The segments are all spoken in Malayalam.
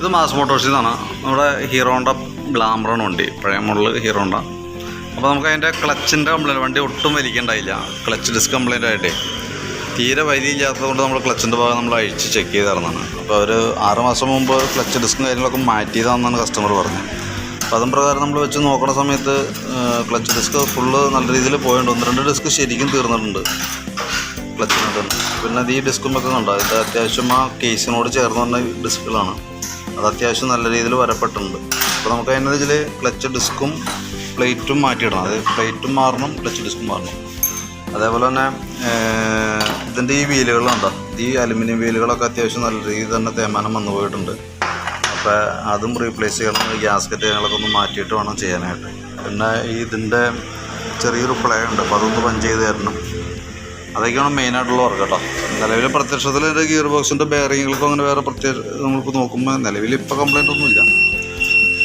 ഇത് മാസ് മോട്ടോഴ്സിൽ നമ്മുടെ ഹീറോണ്ട ഗ്ലാമറാണ് വണ്ടി. പഴയ മോഡൽ ഹീറോണ്ട. അപ്പോൾ നമുക്ക് അതിന്റെ ക്ലച്ചിന്റെ കംപ്ലൈന്റ് വണ്ടി ഒട്ടും വലിക്കേണ്ടായില്ല. ക്ലച്ച് ഡിസ്ക് കംപ്ലൈന്റ് ആയിട്ടേ. തീരെ വലിയില്ലാത്തതുകൊണ്ട് നമ്മൾ ക്ലച്ചിന്റെ ഭാഗം നമ്മൾ അഴിച്ച് ചെക്ക് ചെയ്തിരുന്നതാണ് അപ്പോൾ ഒരു ആറ് മാസം മുമ്പ് ക്ലച്ച് ഡിസ്കും കാര്യങ്ങളൊക്കെ മാറ്റിയതാണെന്നാണ് കസ്റ്റമർ പറഞ്ഞത്. അപ്പോൾ അതും പ്രകാരം നമ്മൾ വെച്ച് നോക്കുന്ന സമയത്ത് ക്ലച്ച് ഡിസ്ക് ഫുള്ള് നല്ല രീതിയിൽ പോയിട്ടുണ്ട്. ഒന്ന് രണ്ട് ഡിസ്ക് ശരിക്കും തീർന്നിട്ടുണ്ട്. ക്ലച്ചിനകത്ത്. പിന്നെ ഈ ഡിസ്കും ഒക്കെ കണ്ടോ? ഇത് അത്യാവശ്യം ആ കേസിനോട് ചേർന്ന് വന്ന ഡിസ്കുകളാണ് അത് അത്യാവശ്യം നല്ല രീതിയിൽ വരപ്പെട്ടിട്ടുണ്ട്. അപ്പോൾ നമുക്ക് അതിന്റെ ഇതിൽ ക്ലച്ച് ഡിസ്കും പ്ലേറ്റും മാറ്റിയിടണം. അതായത് പ്ലേറ്റും മാറണം ക്ലച്ച് ഡിസ്കും മാറണം. അതേപോലെ തന്നെ ഇതിന്റെ ഈ വീലുകളുണ്ടോ ഈ അലുമിനിയം വീലുകളൊക്കെ അത്യാവശ്യം നല്ല രീതിയിൽ തന്നെ തേമാനം വന്നു പോയിട്ടുണ്ട്. അപ്പോൾ അതും റീപ്ലേസ് ചെയ്യണം ഗ്യാസ്കറ്റ് കാര്യങ്ങളൊക്കെ ഒന്ന് മാറ്റിയിട്ട് വേണം ചെയ്യാനായിട്ട്. പിന്നെ ഈ ഇതിന്റെ ചെറിയൊരു പ്ലേ ഉണ്ട്. അപ്പോൾ അതൊന്ന് പഞ്ച് ചെയ്ത് തരണം. അതൊക്കെയാണ് മെയിനായിട്ടുള്ള വർക്ക് കേട്ടോ. നിലവിൽ പ്രത്യക്ഷത്തിൽ എന്റെ ഗിയർ ബോക്സിന്റെ ബെയറിങ്ങുകൾക്കും അങ്ങനെ വേറെ പ്രത്യേക നമുക്ക് നോക്കുമ്പോൾ നിലവിൽ ഇപ്പോൾ കംപ്ലൈന്റ് ഒന്നുമില്ല.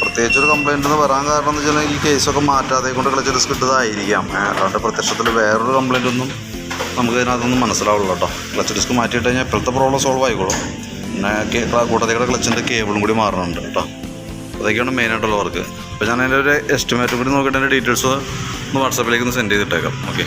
പ്രത്യേകിച്ച് ഒരു കംപ്ലൈന്റ് എന്ന് വരാൻ കാരണം എന്ന് വെച്ചാൽ ഈ കേസൊക്കെ മാറ്റാതെ കൊണ്ട് ക്ലച്ച് റിസ്ക് ഇട്ടതായിരിക്കാം. അതുകൊണ്ട് പ്രത്യക്ഷത്തിൽ വേറൊരു കംപ്ലൈന്റ് ഒന്നും നമുക്ക് ഇതിനകത്തൊന്നും മനസ്സിലാവുള്ളൂ കേട്ടോ. ക്ലച്ച് ഡിസ്ക് മാറ്റിയിട്ട് കഴിഞ്ഞാൽ ഇപ്പോഴത്തെ പ്രോബ്ലം സോൾവ് ആയിക്കോളും. പിന്നെ കൂട്ടത്തേയുടെ ക്ലച്ചിന്റെ കേബിളും കൂടി മാറുന്നുണ്ട് കേട്ടോ. അതൊക്കെയാണ് മെയിനായിട്ടുള്ള വർക്ക് അപ്പോൾ ഞാൻ അതിന്റെ ഒരു എസ്റ്റിമേറ്റ് കൂടി നോക്കിയിട്ട് എന്റെ ഡീറ്റെയിൽസ് ഒന്ന് വാട്സാപ്പിലേക്ക് ഒന്ന് സെൻഡ് ചെയ്തിട്ടേക്കാം. ഓക്കെ